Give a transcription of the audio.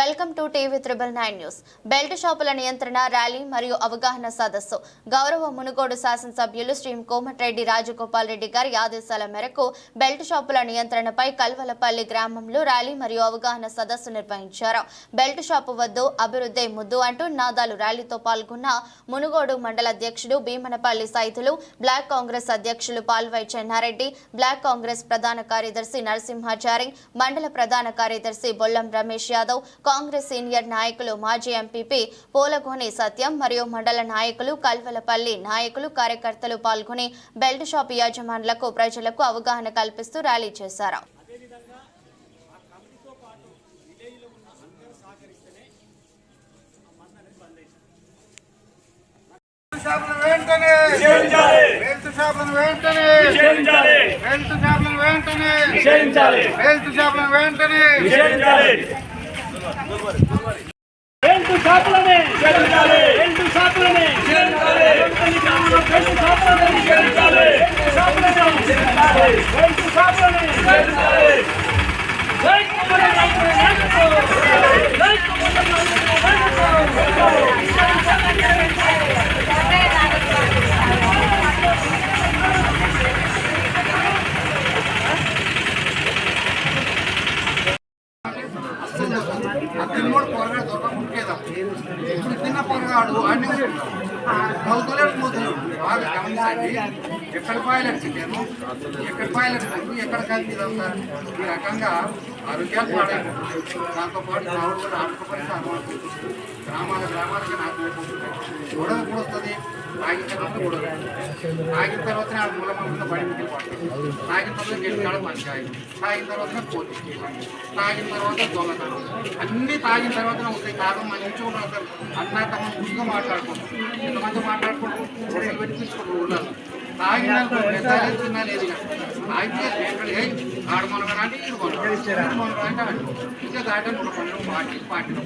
Welcome to TV triple nine news. Belt షాపుల నియంత్రణ rally మరియు అవగాహన సదస్సు. గౌరవ మునుగోడు శాసనసభ్యులు శ్రీ కోమటిరెడ్డి రాజగోపాల్ రెడ్డి గారి ఆదేశాల మేరకు బెల్ట్ షాపుల నియంత్రణపై కల్వలపల్లి గ్రామంలో ర్యాలీ మరియు అవగాహన సదస్సు నిర్వహించారు. బెల్ట్ షాపు వద్దు అభివృద్ధి ముద్దు అంటూ నాదాలు ర్యాలీతో పాల్గొన్న మునుగోడు మండల అధ్యక్షుడు భీమనపల్లి సైతులు బ్లాక్ కాంగ్రెస్ అధ్యక్షులు పాల్వై చెన్నారెడ్డి బ్లాక్ కాంగ్రెస్ ప్రధాన కార్యదర్శి నరసింహాచారి మండల ప్రధాన కార్యదర్శి బొల్లం రమేష్ యాదవ్ కాంగ్రెస్ సీనియర్ నాయకులు మాజీ ఎంపీపీ పోలగోని సత్యం మరియు మండల నాయకులు కల్వలపల్లి నాయకులు కార్యకర్తలు పాల్గొని బెల్ట్ షాప్ యాజమానులకు ప్రజలకు అవగాహన కల్పిస్తూ ర్యాలీ చేశారు. వెంటనే నిషేధించాలి హెల్త్ షాపులను వెంటనే. నిషేధించాలి హెల్త్ షాపులను వెంటనే. నిషేధించాలి హెల్త్ షాపులను వెంటనే రెండు షాపులని. రెండు షాపులని. రెండు షాపులని. రెండు షాపులని. అతను కూడా పొరగాడు దొరకముంటేదా ఇప్పుడు తిన్న పొరగాడు అన్ని చదువుతలేడు పోతున్నాడు బాగా గమనించండి. ఎక్కడ పాయలేదు చికెన్ ఎక్కడ పాయలేదు గుడ్డు, ఎక్కడ కలిసి ఇదంతా ఈ రకంగా ఆరోగ్యాలు పాడైపోతుంది దాంతో పాటు కావుడు కూడా గ్రామాల గ్రామాలకి నాకు గొడవ కూడా వస్తుంది. ఆగిన తర్వాత గొడవ ఆగిన తర్వాత ఆ మూల మూల బయట మిగిలి పడుతుంది తాగిన తర్వాత గెలిచాడు కాడ పంచాయి తాగిన తర్వాత పోలీస్ స్టేషన్. తాగిన తర్వాత దొంగతనం. అన్నీ తాగిన తర్వాత వస్తాయి కాదు మంచిగా ఉన్నారు సార్ అన్న తమ ముందుగా మాట్లాడుకుంటాం ఎంతమంది మాట్లాడుకుంటాం ఒకటి పెట్టి తీసుకుంటారు ఊళ్ళలో తాగిన పెద్ద లేదు ఇక. తాగితే ఎక్కడ ఇది మనగడ అంటే ఇంకా దాటని ఒక పనులు పార్టీ పార్టీలో